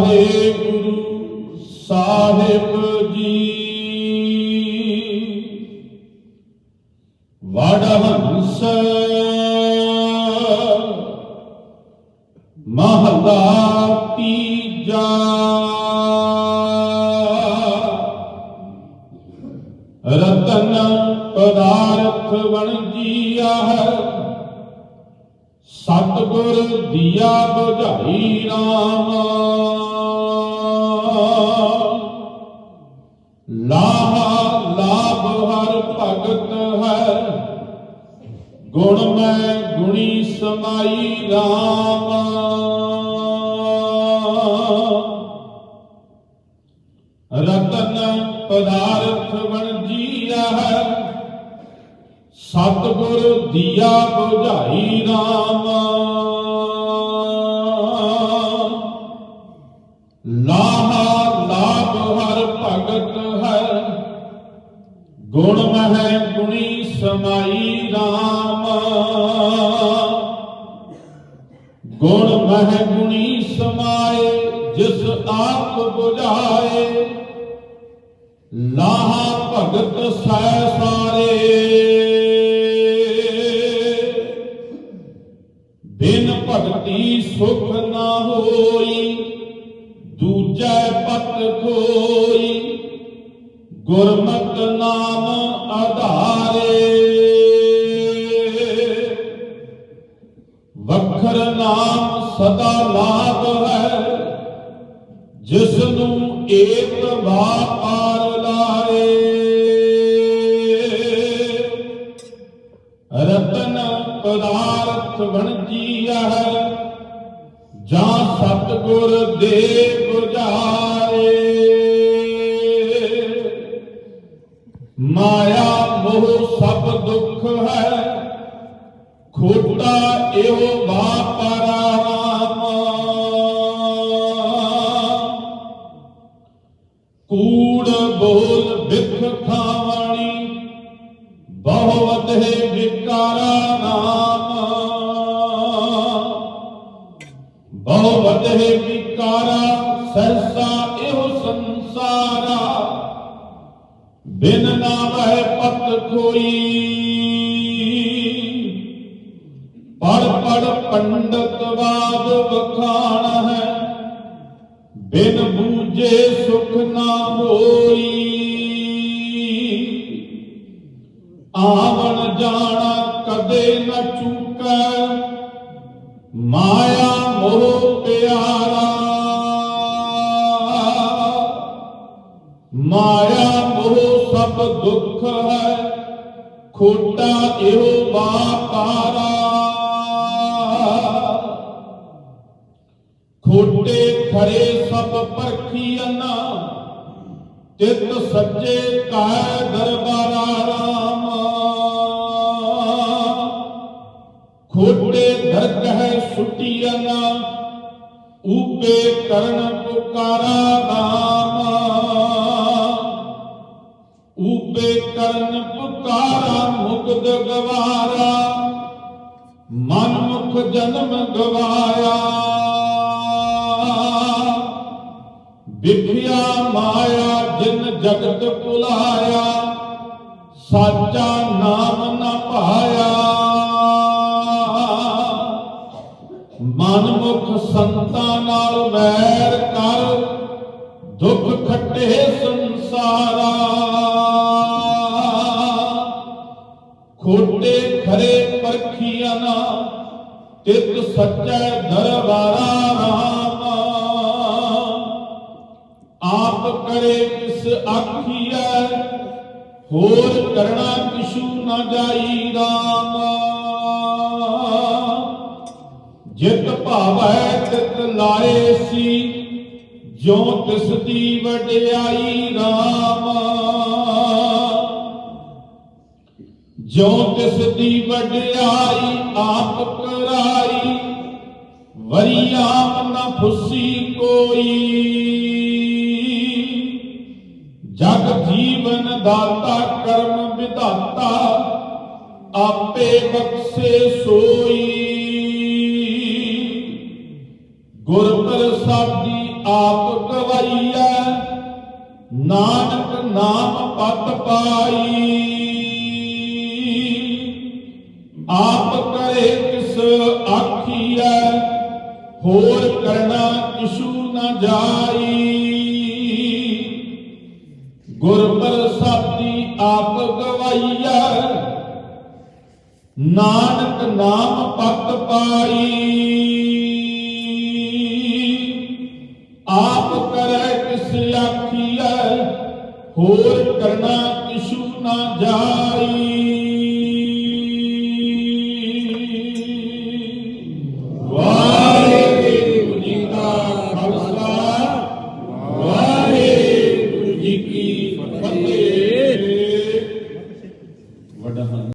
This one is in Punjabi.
ਵਾਹਿਗੁਰੂ ਸਾਹਿਬ ਜੀ ਵਡ ਹੰਸ ਮਹਲਾ ਤੀਜਾ ਰਤਨ ਪਦਾਰਥ ਵਣਜੀਆ ਹੈ। ਸਤਿਗੁਰ ਦੀਆ ਬੁਝਾਈ ਰਾਮ। ਲਾਹਾ ਲਾਭ ਹਰ ਭਗਤ ਹੈ। ਗੁਣ ਮੈਂ ਗੁਣੀ ਸਮਾਈ ਰਾਮ। ਰਤਨ ਪਦਾਰਥ ਬਣ ਸਤਿਗੁਰ ਦੀਆ ਬੁਝਾਈ ਰਾਮ। ਲਾਹਾ ਲਾਭ ਹਰ ਭਗਤ ਹੈ। ਗੁਣ ਮਹਿ ਗੁਣੀ ਸਮਾਈ ਰਾਮ। ਗੁਣ ਮਹਿ ਗੁਣੀ ਸਮਾਏ, ਜਿਸ ਆਪ ਬੁਝਾਏ। ਲਾਹਾ ਭਗਤ ਸੈ ਸਾਰੇ। ਸੁਖ ਨਾ ਹੋਈ, ਦੂਜੈ ਪਤ ਕੋਈ ਗੁਰਮਤ ਨਾਮ ਆਧਾਰੇ। ਵਖਰ ਨਾਮ ਸਦਾ ਲਾਭ ਹੈ ਜਿਸ ਨੂੰ ਏਕ ਵਾਰ ਲਾਏ। ਰਤਨ ਪਦਾਰਥ ਬਣ ਹੈ ਜਾਂ ਸਤਗੁਰ ਦੇ 부ਝਾਏ ਮਾਇਆ ਮੋਹ ਸਭ ਦੁੱਖ ਹੈ, ਖੋਟਾ ਇਹੋ ਵਾਪਰਾਮ ਕੂੜ ਬੋਲ ਬਿਖ ਖਾਵਣੀ ਬਹੁ ਵਧੇ ਵਿਕਾਰਾ ਨਾਮ ਬਹੁ ਵਧੇ ਵਿਕਾਰਾ, ਸਹਸਾ ਇਹੋ ਸੰਸਾਰਾ। ਬਿਨ ਨਾਮਹਿ ਪਤ ਕੋਈ। ਪੜ ਪੜ ਪੰਡਤ ਬਾਦ ਵਖਾਣ ਹੈ, ਬਿਨ ਬੂਝੇ ਸੁਖ ਨਾ ਹੋਈ। ਆਵਣ ਜਾਣਾ ਕਦੇ ਨਾ ਚੁਕੈ ਮਾਇ ਮਾਇਆ ਮੋਹ ਸਭ ਦੁੱਖ ਹੈ, ਖੋਟਾ ਇਹੋ ਵਾਪਾਰਾ। ਖੋਟੇ ਖਰੇ ਸਭ ਪਰਖੀਨ ਤਿਤ ਸੱਚੇ ਕਾਇ ਦਰਬਾਰਾ ਰਾਮ। ਖੋਟੇ ਦਰਗਹਿ ਸੁਟੀਨ ਊਪੇ ਕਰਨ ਪੁਕਾਰਾ ਨਾਮ। ਊਪੇ ਕਰਨ ਪੁਕਾਰਾ ਮੁਕਦ ਗਵਾਰਾ ਮਨ ਮੁਖ ਜਨਮ ਗਵਾਇਆ ਵਿਖਿਆ ਮਾਇਆ ਜਿਨ ਜਗਤ ਭੁਲਾਇਆ, ਸਾਚਾ ਨਾਮ ਨਾ ਪਾਇਆ। ਮਨ ਮੁਖ ਸੰਤਾਂ ਨਾਲ ਵੈਰ ਕਰ, ਦੁੱਖ ਖੱਟੇ ਸੰਸਾਰਾ। ਖੋਟੇ ਖਰੇ ਪਰਖੀਆਂ ਤਿਤ ਸੱਚੈ ਦਰਬਾਰਾ ਰਾਮ। ਆਪ ਕਰੇ ਕਿਸ ਆਖੀਐ, ਹੋਰ ਕਰਣਾ ਕਿਛੂ ਨਾ ਜਾਈ ਰਾਮ। ਜਿਤ ਭਾਵੈ ਤਿਤ ਲਾਏ ਸੀ, ਜਿਉ ਤਿਸ ਦੀ ਵਡਿਆਈ ਰਾਮਾ। ਜੋ ਤਿਸ ਦੀ ਵਡਿਆਈ, ਆਪ ਕਰਾਈ ਵਰਿਆਮ ਨ ਫੁੱਸੀ ਕੋਈ। ਜਗ ਜੀਵਨ ਦਾਤਾ, ਕਰਮ ਵਿਧਾਤਾ, ਆਪੇ ਬਖਸ਼ੇ ਸੋਈ। ਗੁਰ ਪ੍ਰਸਾਦੀ ਆਪ ਗਵਾਈਐ ਨਾਨਕ ਨਾਮ ਪਤ ਪਾਈ। ਆਪ ਕਰੇ ਕਿਸ ਆਖੀਐ ਹੋਰ ਕਰਨਾ ਕਿਛੂ ਨਾ ਜਾਈ? ਗੁਰ ਪ੍ਰਸਾਦੀ ਆਪ ਗਵਾਈਐ ਨਾਨਕ ਨਾਮ ਪਤ ਪਾਈ। ਆਪ ਕਰੈ ਕਿਸ ਆਖੀਐ ਹੋਰ ਕਰਨਾ ਕਿਛੂ ਨਾ ਜਾਈ?